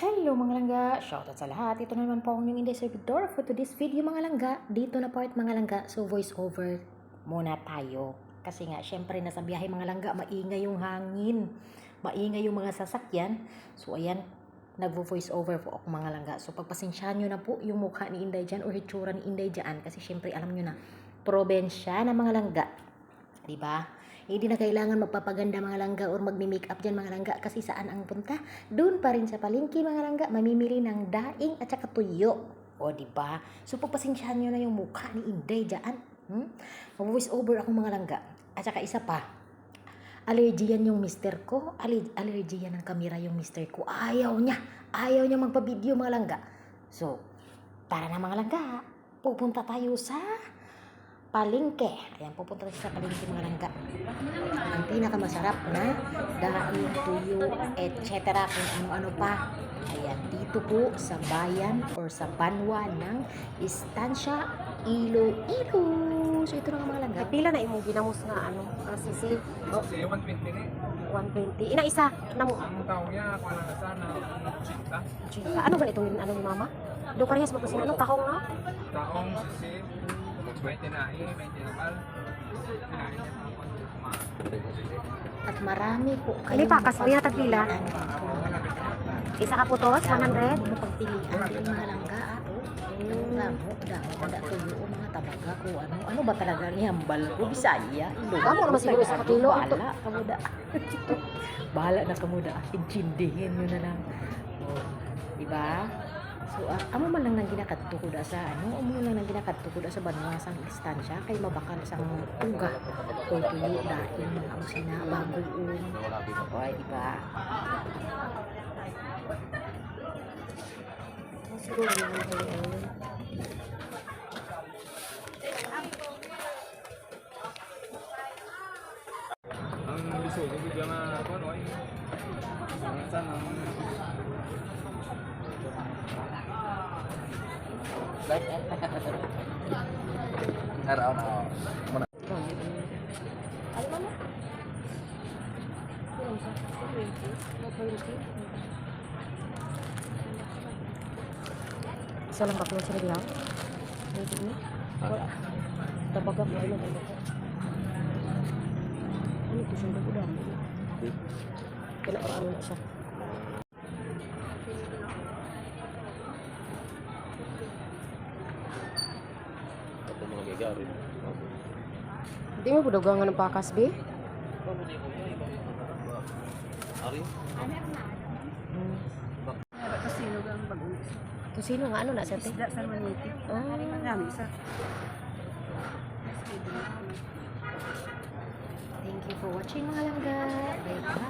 Hello mga langga! Shoutout sa lahat. Ito na naman po ang inyong Inday Servidor for today's video mga langga. Dito na part mga langga. So voice over muna tayo. Kasi nga, syempre nasa biyahe mga langga, maingay yung hangin. Maingay yung mga sasakyan. So ayan, nagvo-voice over po ako mga langga. So pagpasensyahan nyo na po yung mukha ni Inday dyan or hitsura ni Inday dyan. Kasi syempre alam nyo na, probensya na mga langga. Diba? Hindi na kailangan magpapaganda mga langga or magmi-make up dyan mga langga kasi saan ang punta? Doon pa rin sa palengke mga langga, mamimili ng daing at saka tuyo. O, di ba? So, pagpasensyahan nyo na yung mukha ni Inday dyan. Hmm? Mag-voice over ako mga langga. At saka isa pa, allergy yan yung mister ko. Aller- allergy yan ng kamera yung mister ko. Ayaw niya. Ayaw niya magpa-video mga langga. So, tara na mga langga. Pupunta tayo sa palengke. Ayan, pupunta tayo sa palengke mga langga. Ang pinakamasarap na daing tuyo, etc. kung ano-ano pa. Ayan, dito po sa bayan or sa banwa ng Estancia Iloilo. So, ito na nga mga langga. Pila na imong ginamos nga ano, uh, sisi Oh. Kasi 120 ni. 120. Ina isa namo Ang tao niya, kung ano na sana, chika. chika. Ano ba itong ano ni mama? Do parehas ba kasi ano tahong na? Taong si 20 na eh, 20 na mal. Kinain niya At marami po kayo. Hindi pa, kasi yata pila. Isa ka putos, 100. Mapagpilian din mga langga. ah. Ang damo, damo, kada tuyo, o mga tabaga ko, ano, ano ba talaga ni Hambal ko, Bisaya, Ilocano. Amo naman siguro sa kilo. Bahala, kamuda. Bahala na kamuda, intindihin nyo na lang. Oh, diba? So, ah, amo man lang nang ginakadto ko sa ano, amo man lang nang ginakadto ko da sa banwa sang instansya kay mabakal sang uga o tuyo dahil mga ang sina bago un. Oy, diba? Siguro naman kayo. Ang biso, yung bigla nga Araw na ako. Ano mama? Sino sa? 20? 20? Isa lang baklo sila diha? Hindi ni? Wala. Tabaga mo ano ano ko. Ano ko sila ko dami. Kaya ano na siya. Ito mga gagarin. Hindi mo budagangan ng pakas, be? Ari? Kasino ang bagong Kung sino nga ano na sa te? isda sa maniti. Ah. Marami sa Thank you for watching mga langga. Bye-bye.